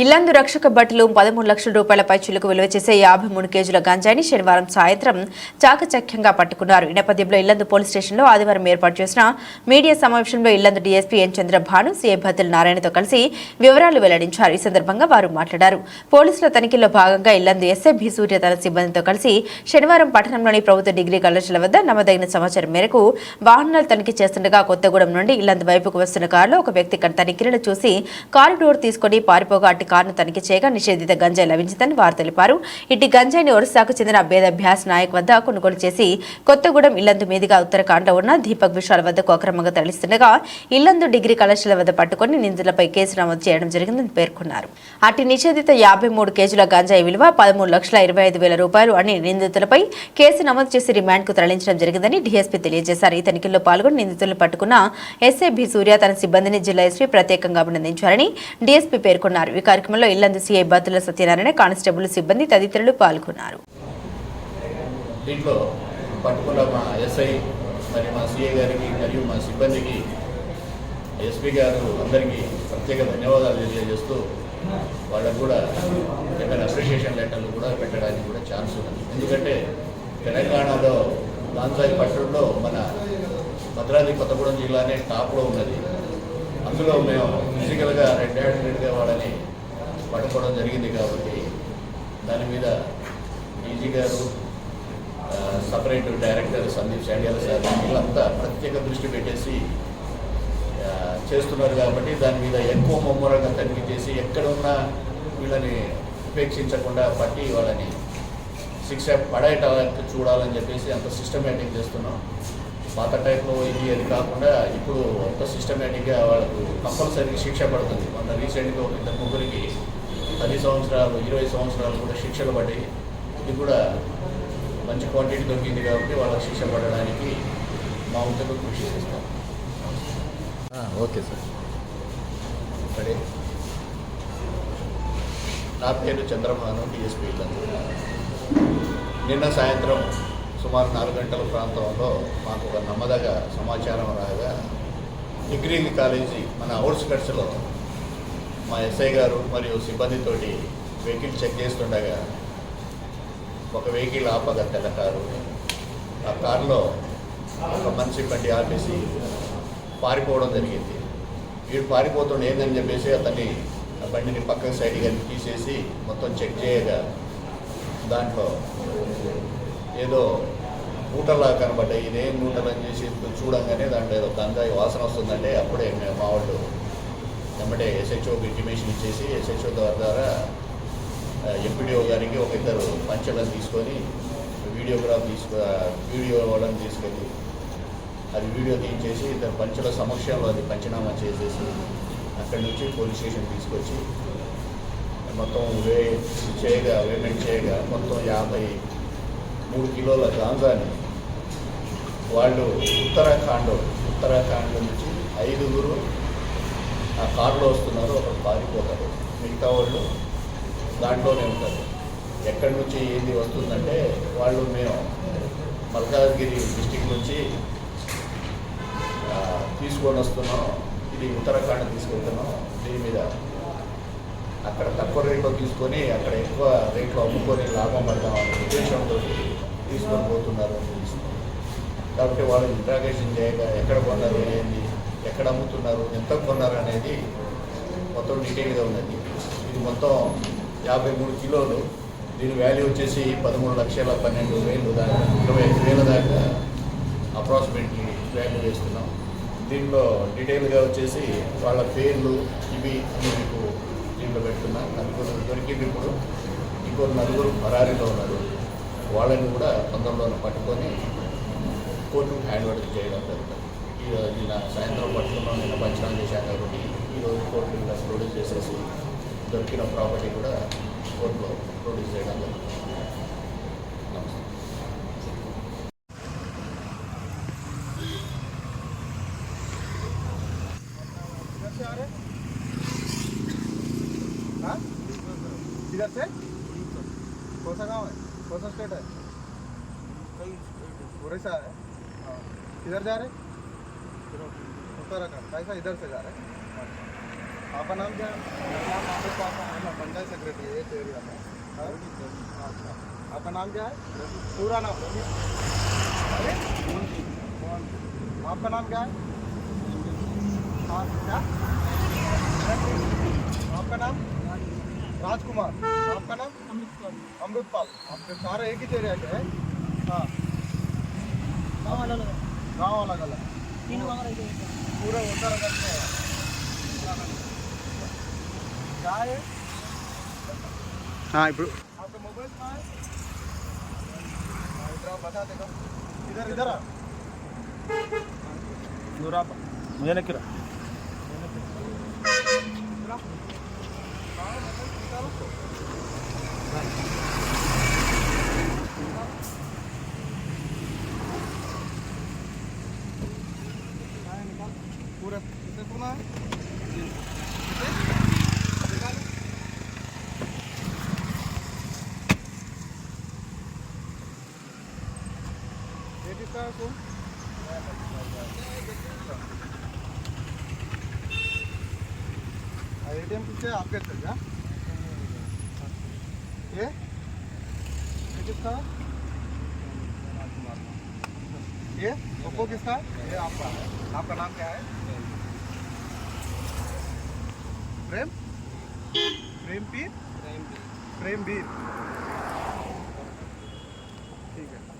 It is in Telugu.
ఇల్లందు రక్షక బట్టలు పదమూడు లక్షల రూపాయలపై పైచులకు విలువ చేసే యాభై మూడు కేజీల గంజాయిని శనివారం సాయంత్రం చాకచక్యంగా పట్టుకున్నారు. ఈ నేపథ్యంలో ఇల్లందు పోలీస్ స్టేషన్లో ఆదివారం ఏర్పాటు చేసిన మీడియా సమావేశంలో Illandu DSP N Chandrabhanu CA Bhadrala నారాయణతో కలిసి వివరాలు వెల్లడించారు. ఈ సందర్భంగా వారు మాట్లాడారు. పోలీసుల తనిఖీల్లో భాగంగా ఇల్లందు ఎస్ఐ బి సూర్య తన సిబ్బందితో కలిసి శనివారం పట్టణంలోని ప్రభుత్వ డిగ్రీ కళాశాల వద్ద నమ్మదగిన సమాచారం మేరకు వాహనాలు తనిఖీ చేస్తుండగా కొత్తగూడెం నుండి ఇల్లందు వైపుకు వస్తున్న కారులో ఒక వ్యక్తి తనిఖీలను చూసి కారు డోర్ తీసుకుని పారిపోగా అతని కారును తనిఖీ చేయగా నిషేధిత గంజాయి లభించిందని వారు తెలిపారు. ఇటు గంజాయిని ఒరిస్సాకు చెందిన భేద భ్యాస్ నాయక్ వద్ద కొనుగోలు చేసి కొత్తగూడెం ఇల్లందు మీదుగా ఉత్తరాఖండ్లో ఉన్న దీపక్ విశాల్ వద్దకు అక్రమంగా తరలిస్తుండగా ఇల్లందు డిగ్రీ కళాశాల వద్ద పట్టుకుని నిందితులపై కేసు నమోదు చేయడం జరిగిందని పేర్కొన్నారు. అటు నిషేధిత యాభై మూడు కేజీల గంజాయి విలువ పదమూడు లక్షల ఇరవై ఐదు వేల రూపాయలు అని నిందితులపై కేసు నమోదు చేసి రిమాండ్కు తరలించడం జరిగిందని డీఎస్పీ తెలియజేశారు. ఈ తనిఖీల్లో పాల్గొని నిందితులను పట్టుకున్న ఎస్ఏబి సూర్య తన సిబ్బందిని జిల్లా ఎస్పీ ప్రత్యేకంగా అభినందించారని డీఎస్పీ పేర్కొన్నారు. ఇక కార్యక్రమంలో ఇల్లందు సీఐ బద్దుల సత్యనారాయణ కానిస్టేబుల్ సిబ్బంది తదితరులు పాల్గొన్నారు. దీంట్లో పట్టుకున్న మా ఎస్ఐ మరి మా సీఏ గారికి మరియు మా సిబ్బందికి ఎస్పీ గారు అందరికీ ప్రత్యేక ధన్యవాదాలు తెలియజేస్తూ వాళ్ళకు కూడా ఇక్కడ అప్రిషియేషన్ లెటర్లు కూడా పెట్టడానికి కూడా ఛాన్స్ ఉంది ఎందుకంటే తెలంగాణలో గాంజాయి పట్టణంలో మన భద్రాద్రి కొత్తగూడెం జిల్లానే టాప్లో ఉన్నది. అందులో మేము ఫిజికల్గా రెడ్ హ్యాండెడ్గా జరిగింది కాబట్టి దాని మీద డీజీ గారు separate director Sandeep Sandiyala sir వీళ్ళంతా ప్రత్యేక దృష్టి పెట్టేసి చేస్తున్నారు కాబట్టి దాని మీద ఎక్కువ ముమ్మరంగా తనిఖీ చేసి ఎక్కడ ఉన్నా వీళ్ళని ఉపేక్షించకుండా పట్టి వాళ్ళని శిక్ష పడేటానికి చూడాలని చెప్పేసి అంత సిస్టమేటిక్ చేస్తున్నాం. పాత టైప్లో ఇది అది కాకుండా ఇప్పుడు అంత సిస్టమేటిక్గా వాళ్ళకు కంపల్సరీ శిక్ష పడుతుంది. మొన్న రీసెంట్గా ఒక ఇద్దరు ముగ్గురికి పది సంవత్సరాలు ఇరవై సంవత్సరాలు కూడా శిక్షలు పడ్డాయి. ఇది కూడా మంచి క్వాంటిటీ దొరికింది కాబట్టి వాళ్ళకి శిక్ష పడడానికి మా వంతుకు కృషి చేస్తాం. Okay sir. ఇక్కడే నా పేరు చంద్రభాను డిఎస్పీ నిన్న సాయంత్రం సుమారు నాలుగు గంటల ప్రాంతంలో మాకు ఒక నమ్మదగ సమాచారం రాగా డిగ్రీ కాలేజీ మన అవుట్స్కట్స్లో మా ఎస్ఐ గారు మరియు సిబ్బందితోటి వెహికల్ చెక్ చేస్తుండగా ఒక వెహికల్ ఆపగా తెల్ల కారు ఆ కారులో ఒక మనిషి బండి ఆపేసి పారిపోవడం జరిగింది. వీడు పారిపోతుండే ఏందని చెప్పేసి అతన్ని ఆ బండిని పక్కన సైడ్ కానీ తీసేసి మొత్తం చెక్ చేయగా దాంట్లో ఏదో మూటలా కనబడ్డాయి. ఇదేం మూటలు అని చేసి చూడంగానే దాంట్లో ఏదో గంజాయి వాసన వస్తుందంటే అప్పుడే మా వాళ్ళు వెంబడే ఎస్హెచ్ఓకి ఇంటిమేషన్ ఇచ్చేసి ఎస్హెచ్ఓ ద్వారా ఎంపీడీఓ గారికి ఒక ఇద్దరు పంచలను తీసుకొని వీడియోగ్రాఫ్ తీసుకు వీడియో వాళ్ళని తీసుకెళ్ళి అది వీడియో తీయించేసి ఇద్దరు పంచుల సమక్షంలో అది పంచనామా చేసేసి అక్కడి నుంచి పోలీస్ స్టేషన్ తీసుకొచ్చి మొత్తం వే చేయగా వేమెంట్ చేయగా మొత్తం యాభై మూడు కిలోల గాంజాని వాళ్ళు ఉత్తరాఖండ్ ఉత్తరాఖండ్ నుంచి ఐదుగురు ఆ కారులో వస్తున్నారు ఒకరు పారిపోతారు. మిగతా వాళ్ళు దాంట్లోనే ఉంటారు. ఎక్కడి నుంచి ఏది వస్తుందంటే వాళ్ళు మేము మల్కాజ్గిరి డిస్టిక్ నుంచి తీసుకొని వస్తున్నాం. ఇది ఉత్తరాఖండ్ తీసుకెళ్తున్నాం. దీని మీద అక్కడ తక్కువ రేట్లో తీసుకొని అక్కడ ఎక్కువ రేట్లో అమ్ముకొని లాభం పడతామనే ఉద్దేశంతో తీసుకొని పోతున్నారు. అని తెలుస్తుంది కాబట్టి వాళ్ళు ఇంట్రాగేషన్ చేయగా ఎక్కడ కొన్నారు ఏంది? ఎక్కడ అమ్ముతున్నారు ఎంత కొన్నారు అనేది మొత్తం డీటెయిల్గా ఉందండి. ఇది మొత్తం యాభై మూడు కిలోలు. దీని వాల్యూ వచ్చేసి పదమూడు లక్షల పన్నెండు వేలు దాకా ఇరవై ఐదు వేల దాకా అప్రాక్సిమేట్లీ వాల్యూ వేస్తున్నాం. దీనిలో డీటెయిల్గా వచ్చేసి వాళ్ళ పేర్లు ఇవి అని మీకు దీంట్లో పెట్టున్నాం నలుగురు దొరికింది ఇప్పుడు. ఇంకో నలుగురు పరారీలో ఉన్నారు. వాళ్ళని కూడా తొందరలోనే పట్టుకొని కోర్టుకు హ్యాండ్ ఓవర్ చేయడం జరుగుతుంది. ఈ నిన్న సాయంత్రం పట్టుకున్నాం నిన్న పంచనామా చేశాం కాబట్టి ఈరోజు కోర్టు ఇలా ప్రొడ్యూస్ చేసేసి దొరికిన ప్రాపర్టీ కూడా కోర్టులో ప్రొడ్యూస్ చేయడం జరుగుతుంది నమస్తే हाँ? किधर से कौन सा गाँव है कौन सा स्टेट है उड़ीसा है हाँ। किधर जा रहे उत्तराखंड इधर से जा रहे हैं आपका नाम क्या है पंचायत सेक्रेटरी है एरिया में? अच्छा आपका नाम क्या है पूरा नाम अरे आपका नाम क्या है क्या आपका नाम राजकुमार आपका नाम अमृतपाल आपके सारे एक ही एरिया के हैं हाँ गाँव अलग अलग गाँव अलग अलग पूरा उतर हाँ इपड़ मोबाइल कहाँ है इधर इधर मुझे नहीं किरा Thank you. पूरा किसका है? कौन एटीएम आपके क्या ये? ये किसका ये? ओप्पो किसका ये आपका है। आपका नाम क्या है? ప్రేమ్ प्रेम पीर प्रेम पीर प्रेम पीर ठीक है